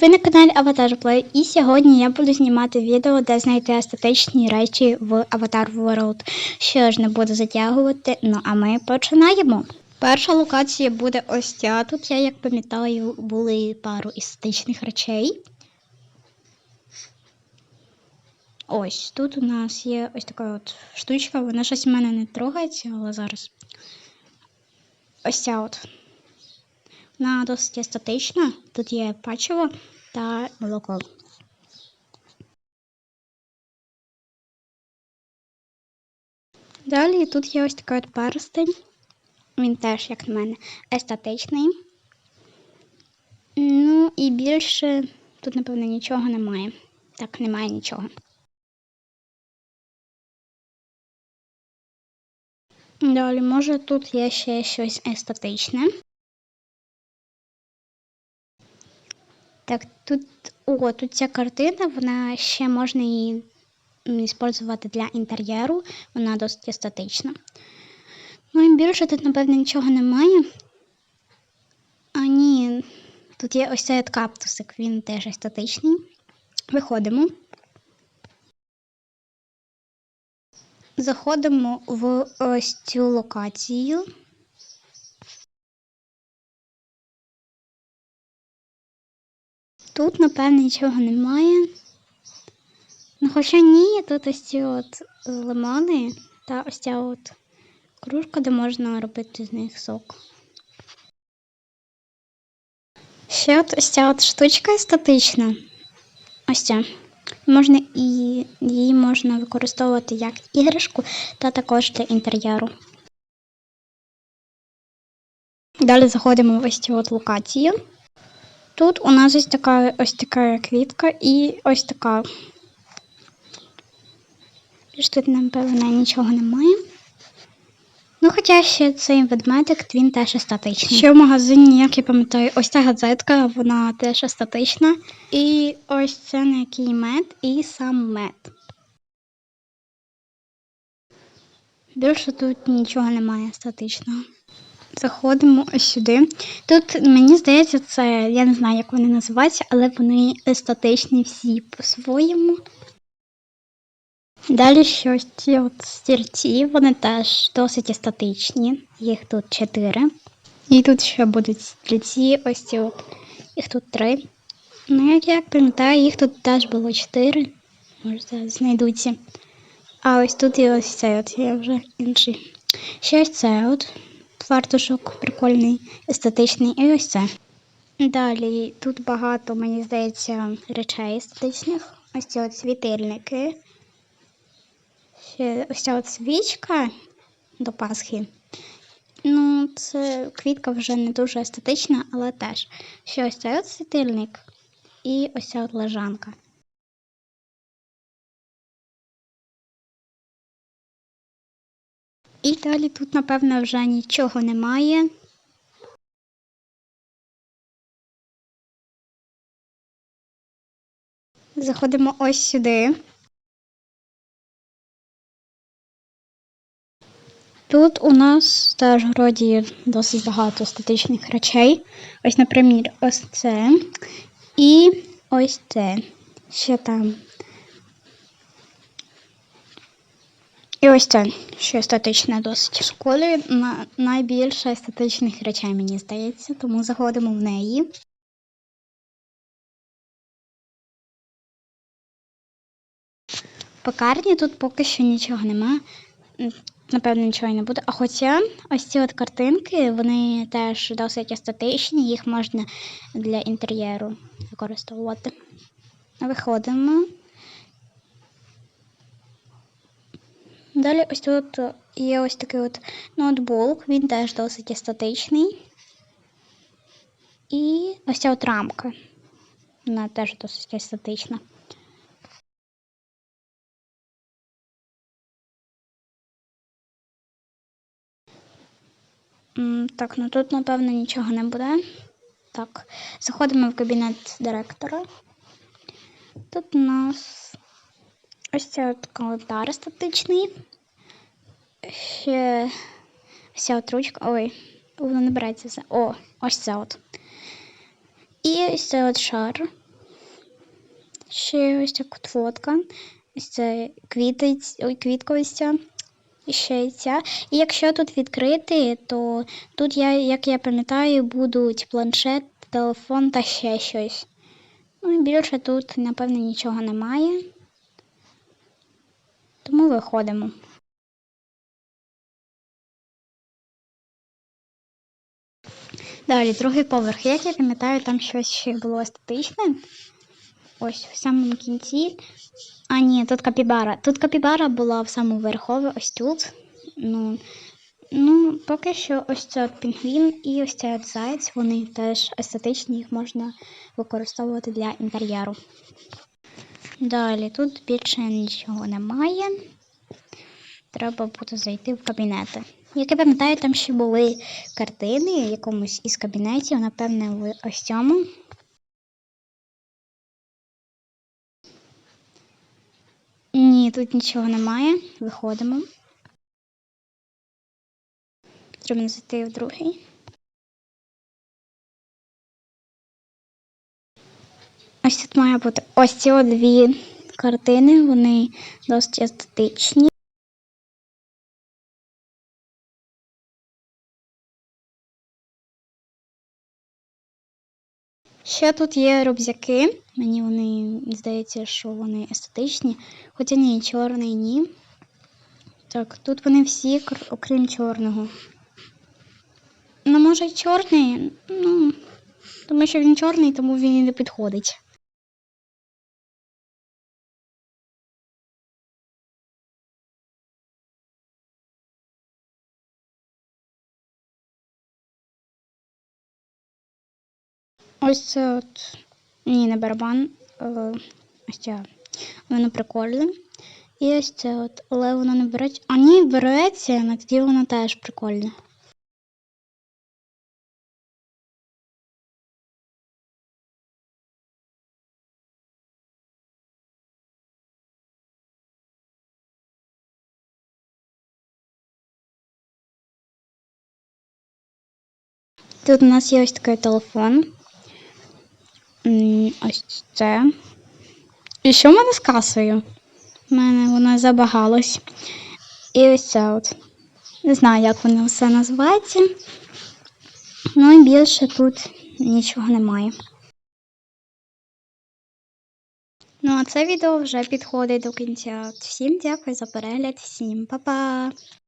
Ви на каналі Avatar Play і сьогодні я буду знімати відео, де знайти естетичні речі в Avatar World. Що ж, не буду затягувати, ну а ми починаємо. Перша локація буде ось ця. Тут я, як пам'ятаю, були пару естетичних речей. Ось тут у нас є ось така от штучка, вона щось в мене не трогається, але зараз. Ось ця от. Вона досить естетична. Тут є печиво та молоко. Далі тут є ось такий от перстень. Він теж, як на мене, естетичний. Ну і більше тут, напевно, нічого немає. Так, немає нічого. Далі, може, тут є ще щось естетичне. Так, тут, о, тут ця картина, вона ще можна її використовувати для інтер'єру, вона досить естетична. Ну і більше тут, напевно, нічого немає. А ні, тут є ось цей каптусик, він теж естетичний. Виходимо. Заходимо в ось цю локацію. Тут, напевно, нічого немає. Ну, хоча ні, тут ось ці от лимони та ось ця от кружка, де можна робити з них сок. Ще от ось ця от штучка естетична. Ось ця. Можна і її можна використовувати як іграшку та також для інтер'єру. Далі заходимо в ось цю от локацію. Тут у нас ось така ось така квітка і ось така. Більш тут, напевно, нічого немає. Ну, хоча ще цей ведмедик, він теж естетичний. Ще в магазині, як я пам'ятаю, ось ця газетка, вона теж естетична. І ось це на який мед і сам мед. Більше тут нічого немає естетичного. Заходимо сюди. Тут, мені здається, це, я не знаю, як вони називаються, але вони естетичні всі по-своєму. Далі щось ці от стільці, вони теж досить естетичні. Їх тут чотири. І тут ще будуть стільці, ось ці от. Їх тут три. Ну, як я пам'ятаю, їх тут теж було чотири. Може, зараз знайдуться. А ось тут і ось цей от є вже інший. Ще ось цей от фартушок прикольний, естетичний. І ось це. Далі тут багато, мені здається, речей естетичних. Ось ці от світильники. Ще ось ця от свічка до Пасхи. Ну, це квітка вже не дуже естетична, але теж. Ще ось цей от світильник і ось ця от лежанка. І далі тут, напевно, вже нічого немає. Заходимо ось сюди. Тут у нас теж вроді досить багато статичних речей. Ось, наприклад, ось це і ось це. Ще там. І ось це, що естетичне досить. В школі на найбільше естетичних речей, мені здається, тому заходимо в неї. Пекарні тут поки що нічого нема. Напевно, нічого не буде. А хоча ось ці от картинки, вони теж досить естетичні, їх можна для інтер'єру використовувати. Виходимо. Далі ось тут є ось такий от ноутбук, він теж досить естетичний. І ось ця от рамка. Вона теж досить естетична. Так, ну тут, напевно, нічого не буде. Так, заходимо в кабінет директора. Тут у нас ось цей от календар статичний. Ще вся от ручка. Ой, воно не береться. О, ось це от. І ось цей от шар. Ще ось от фотка. Ось це квітиць, ой, квітковиця. І ще ця. І якщо тут відкрити, то тут, я, як я пам'ятаю, будуть планшет, телефон та ще щось. Ну і більше тут, напевно, нічого немає. Тому виходимо. Далі, другий поверх. Як я пам'ятаю, там щось ще було естетичне. Ось в самому кінці. А, ні, тут капібара. Тут капібара була в самому верхові, ось тут. Ну, ну, поки що ось цей пінгвін і ось цей от вони теж естетичні, їх можна використовувати для інтер'єру. Далі, тут більше нічого немає. Треба буде зайти в кабінети. Як я пам'ятаю, там ще були картини в якомусь із кабінетів, напевне, в ось цьому. Ні, тут нічого немає. Виходимо. Треба зайти в другий. Має бути ось ці дві картини, вони досить естетичні. Ще тут є рюкзаки. Мені вони здається, що вони естетичні. Хоча ні, чорний ні. Так, тут вони всі, окрім чорного. Ну, може, чорний, ну, тому що він чорний, тому він і не підходить. Ось це от. Ні, барабан. е, Ось це. Воно прикольне. І ось це от. Але воно не береться. А ні, береться, але тоді воно теж прикольне. Тут у нас є ось такий телефон. Ось це. І що в мене з касою? У мене воно забагалось. І ось це от. Не знаю, як воно все називається. Ну і більше тут нічого немає. Ну, а це відео вже підходить до кінця. Всім дякую за перегляд, всім па-па!